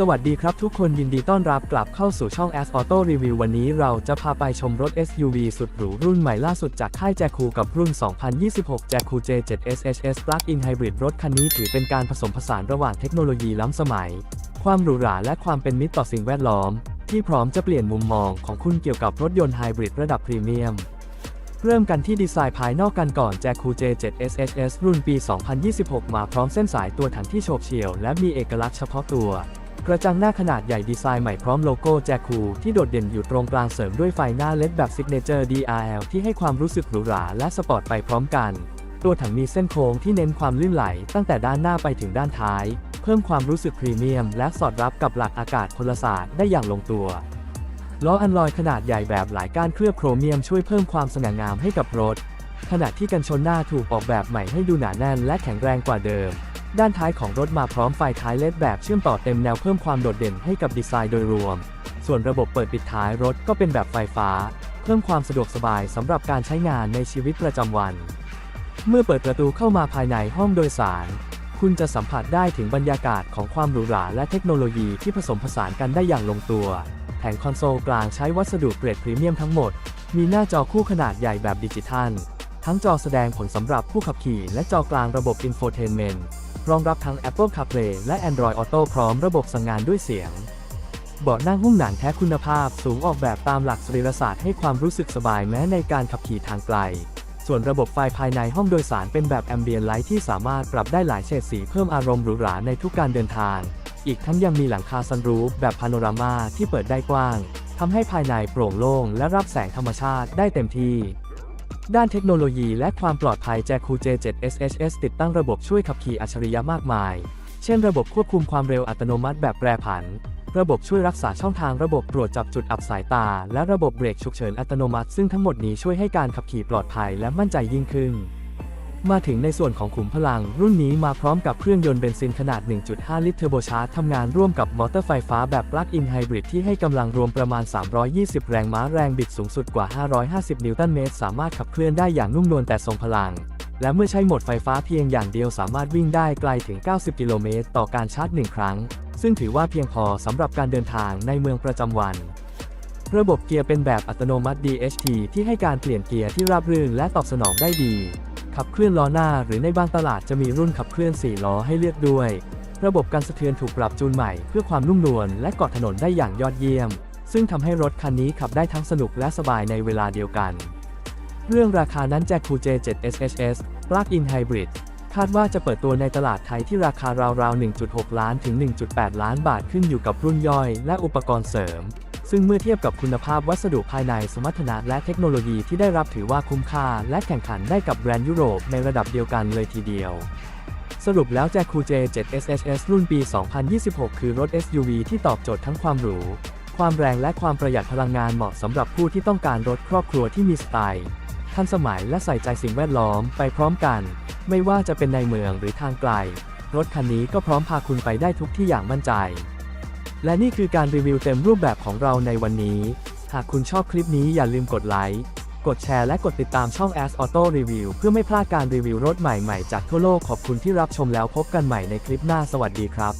สวัสดีครับทุกคนยินดีต้อนรับกลับเข้าสู่ช่อง As Auto Review วันนี้เราจะพาไปชมรถ SUV สุดหรูรุ่นใหม่ล่าสุดจากค่ายแจคูกับรุ่น 2026 แจคู J7 SHS Plug-in Hybrid รถคันนี้ถือเป็นการผสมผสานระหว่างเทคโนโลยีล้ำสมัย ความหรูหราและความเป็นมิตรต่อสิ่งแวดล้อม ที่พร้อมจะเปลี่ยนมุมมองของคุณเกี่ยวกับรถยนต์ไฮบริดระดับพรีเมียมเริ่มกันที่ดีไซน์ภายนอกกันก่อนแจคู J7 SHS รุ่นปี 2026 มาพร้อมเส้นสายตัวถังที่โฉบเฉี่ยวและมีเอกลักษณ์เฉพาะตัว กระจังหน้าขนาดใหญ่ดีไซน์ใหม่พร้อมโลโก้แจคูที่โดดเด่นอยู่ตรงกลางเสริมด้วยไฟหน้าเล็ดแบบ Signature DRL ที่ให้ความรู้สึกหรูหราและสปอร์ตไปพร้อมกัน ตัวถังมีเส้นโค้งที่เน้นความลื่นไหล ตั้งแต่ด้านหน้าไปถึงด้านท้าย เพิ่มความรู้สึกพรีเมียม และสอดรับกับหลักอากาศพลศาสตร์ได้อย่างลงตัวล้ออันลอยขนาดใหญ่แบบหลายก้านเคลือบโครเมียมช่วยเพิ่มความสง่างามให้กับรถขณะที่กันชนหน้าถูกออกแบบใหม่ให้ดูหนาแน่นและแข็งแรงกว่าเดิม ด้านท้ายของรถมาพร้อมไฟท้ายเลดแบบเชื่อมต่อเต็มแนวเพิ่มความโดดเด่นให้กับดีไซน์โดยรวม ส่วนระบบเปิดปิดท้ายรถก็เป็นแบบไฟฟ้า เพิ่มความสะดวกสบายสำหรับการใช้งานในชีวิตประจำวัน เมื่อเปิดประตูเข้ามาภายในห้องโดยสาร คุณจะสัมผัสได้ถึงบรรยากาศของความหรูหราและเทคโนโลยีที่ผสมผสานกันได้อย่างลงตัว แผงคอนโซลกลางใช้วัสดุเกรดพรีเมียมทั้งหมด มีหน้าจอคู่ขนาดใหญ่แบบดิจิทัล ทั้งจอแสดงผลสำหรับผู้ขับขี่และจอกลางระบบ Infotainment รองรับทั้ง Apple CarPlay และ Android Auto พร้อมระบบสั่งงานด้วยเสียง เบาะนั่งหุ้มหนังแท้คุณภาพสูงออกแบบตามหลักสรีรศาสตร์ให้ความรู้สึกสบายแม้ในการขับขี่ทางไกล ส่วนระบบไฟภายในห้องโดยสารเป็นแบบ Ambient Light ที่สามารถปรับได้หลายเฉดสีเพิ่มอารมณ์หรูหราในทุกการเดินทาง อีกทั้งยังมีหลังคาซันรูฟแบบพาโนรามาที่เปิดได้กว้างทำให้ภายในโปร่งโล่งและรับแสงธรรมชาติได้เต็มที่ ด้านเทคโนโลยีและความปลอดภัยแจคู J7 SHS ติดตั้งระบบช่วยขับขี่อัจฉริยะมากมาย เช่น ระบบควบคุมความเร็วอัตโนมัติแบบแปรผัน ระบบช่วยรักษาช่องทางระบบตรวจจับจุดอับสายตา และระบบเบรกฉุกเฉินอัตโนมัติ ซึ่งทั้งหมดนี้ช่วยให้การขับขี่ปลอดภัยและมั่นใจยิ่งขึ้น มาถึงในส่วนของขุมพลัง รุ่นนี้มาพร้อมกับเครื่องยนต์เบนซินขนาด 1.5 ลิตรเทอร์โบชาร์จทำงานร่วมกับมอเตอร์ไฟฟ้าแบบปลั๊กอินไฮบริดที่ให้กำลังรวมประมาณ 320 แรงม้าแรงบิดสูงสุดกว่า 550 นิวตันเมตร สามารถขับเคลื่อนได้อย่างนุ่มนวลแต่ทรงพลัง และเมื่อใช้โหมดไฟฟ้าเพียงอย่างเดียวสามารถวิ่งได้ไกลถึง 90 กิโลเมตรต่อการชาร์จ 1 ครั้ง ซึ่งถือว่าเพียงพอสำหรับการเดินทางในเมืองประจำวันระบบเกียร์เป็นแบบอัตโนมัติ DHT ที่ให้การเปลี่ยนเกียร์ที่ราบรื่นและตอบสนองได้ดี ขับเคลื่อนล้อหน้าหรือในบางตลาดจะมีรุ่นขับเคลื่อน 4 ล้อให้เลือกด้วย ระบบการสะเทือนถูกปรับจูนใหม่เพื่อความนุ่มนวลและเกาะถนนได้อย่างยอดเยี่ยม ซึ่งทำให้รถคันนี้ขับได้ทั้งสนุกและสบายในเวลาเดียวกัน เรื่องราคานั้นแจ็คคู J7 SHS Plug-in Hybrid คาดว่าจะเปิดตัวในตลาดไทยที่ราคาราวๆ 1.6 ล้านถึง 1.8 ล้านบาทขึ้นอยู่กับรุ่นย่อยและอุปกรณ์เสริม ซึ่งเมื่อเทียบกับคุณภาพวัสดุภายในสมรรถนะและเทคโนโลยีที่ได้รับถือว่าคุ้มค่า และแข่งขันได้กับแบรนด์ยุโรปในระดับเดียวกันเลยทีเดียวสรุปแล้วแจคู J7 SHS รุ่นปี 2026 คือรถ SUV ที่ตอบโจทย์ทั้งความหรู ความแรงและความประหยัดพลังงานเหมาะสำหรับผู้ที่ต้องการรถครอบครัวที่มีสไตล์ทันสมัยและใส่ใจสิ่งแวดล้อมไปพร้อมกัน ไม่ว่าจะเป็นในเมืองหรือทางไกล รถคันนี้ก็พร้อมพาคุณไปได้ทุกที่อย่างมั่นใจ และนี่คือการรีวิวเต็มรูปแบบของเราในวันนี้ หากคุณชอบคลิปนี้อย่าลืมกดไลค์ กดแชร์และกดติดตามช่อง As Auto Review เพื่อไม่พลาดการรีวิวรถใหม่ๆ จากทั่วโลกขอบคุณที่รับชมแล้วพบกันใหม่ในคลิปหน้าสวัสดีครับ